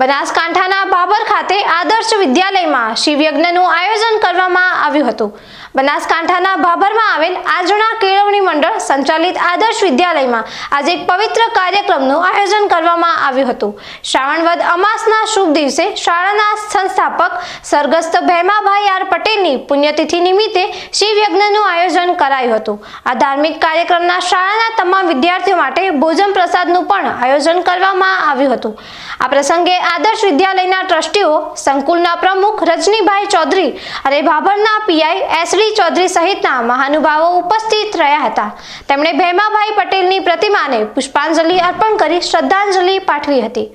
બનાસકાંઠાના બાબર ખાતે આદર્શ વિદ્યાલયમાં શિવયજ્ઞનું આયોજન કરવામાં આવ્યું હતું. બનાસકાંઠાના ભાભરમાં આવેલ આજણા કેળવણી મંડળ સંચાલિત આદર્શ વિદ્યાલયમાં આજે એક પવિત્ર કાર્યક્રમનું આયોજન કરવામાં આવ્યું હતું. શ્રાવણવદ અમાસના શુભ દિવસે શાળાના સંસ્થાપક સ્વર્ગસ્થ ભેમાભાઈ આર પટેલની પુણ્યતિથિ નિમિત્તે શિવયજ્ઞનું આયોજન કરાયું હતું. આ ધાર્મિક કાર્યક્રમના શાળાના તમામ વિદ્યાર્થીઓ માટે ભોજન પ્રસાદનું પણ આયોજન કરવામાં આવ્યું હતું. આ પ્રસંગે આદર્શ વિદ્યાલયના ટ્રસ્ટીઓ, સંકુલના પ્રમુખ રજનીભાઈ ચૌધરી અને ભાભરના પીઆઈ એસડી ચૌધરી સહિતના મહાનુભાવો ઉપસ્થિત રહ્યા હતા. તેમણે ભેમાભાઈ પટેલની પ્રતિમાને પુષ્પાંજલિ અર્પણ કરી શ્રદ્ધાંજલિ પાઠવી હતી.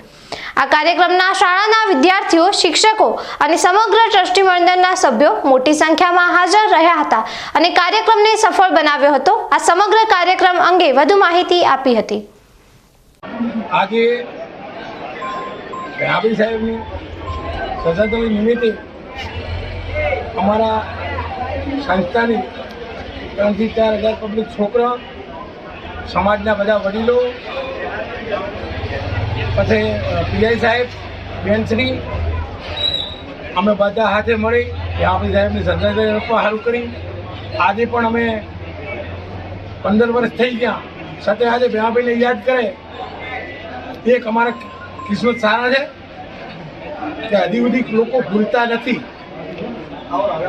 આ કાર્યક્રમના શાળાના વિદ્યાર્થીઓ, શિક્ષકો અને સમગ્ર ટ્રસ્ટી મંડળના સભ્યો મોટી સંખ્યામાં હાજર રહ્યા હતા અને કાર્યક્રમને સફળ બનાવ્યો હતો. આ સમગ્ર કાર્યક્રમ અંગે વધુ માહિતી આપી હતી. આજે સાહેબની નિમિત્તે અમારા સંસ્થાની ત્રણથી ચાર હજાર પબ્લિક છોકરા, સમાજના બધા વડીલો, પછી પીઆઈ સાહેબ, બેનશ્રી, અમે બધા હાથે મળી આપણી સાહેબની સરદાર સારું કરી. આજે પણ અમે પંદર વર્ષ થઈ ગયા. સાથે આજે ભાઈને યાદ કરે. એક અમારા કિસ્મત સારા છે કે હજી સુધી લોકો ભૂલતા નથી.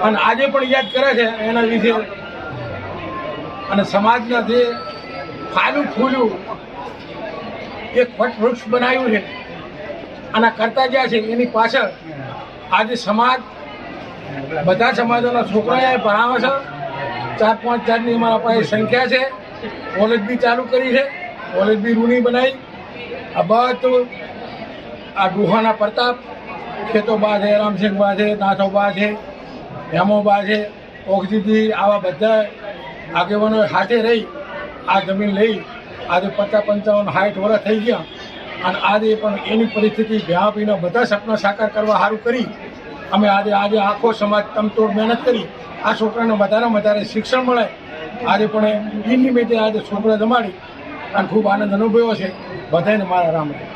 અને આજે પણ યાદ કરે છે એના વિશે અને સમાજના જે ફાલું ફૂલું એક વટ વૃક્ષ બનાવ્યું છે, આના કરતા જ્યાં છે, એની પાછળ આજે સમાજ, બધા સમાજોના છોકરાએ ભણાવે છે. ચાર પાંચ ચારની અમારા પાસે સંખ્યા છે. કોલેજ બી ચાલુ કરી છે. કોલેજ બી રૂની બનાવી. આ બધું આ ડુહાના પ્રતાપ, ખેતોબા છે રામસિંહબા છે નાથોબા છે હેમોબા છે ઓગજીથી આવા બધા આગેવાનો સાથે રહી, આ જમીન લઈ, આજે પચાસ પંચાવન સાઠ વર્ષ થઈ ગયા. અને આજે પણ એની પરિસ્થિતિ ભ્યાપીને બધા સપના સાકાર કરવા સારું કરી. અમે આજે આજે આખો સમાજ તમતોડ મહેનત કરી. આ છોકરાને વધારે વધારે શિક્ષણ મળે. આજે પણ એ નિમિત્તે આજે છોકરા જમાડી. અને ખૂબ આનંદ અનુભવ્યો છે. બધાને મારા રામ રામ.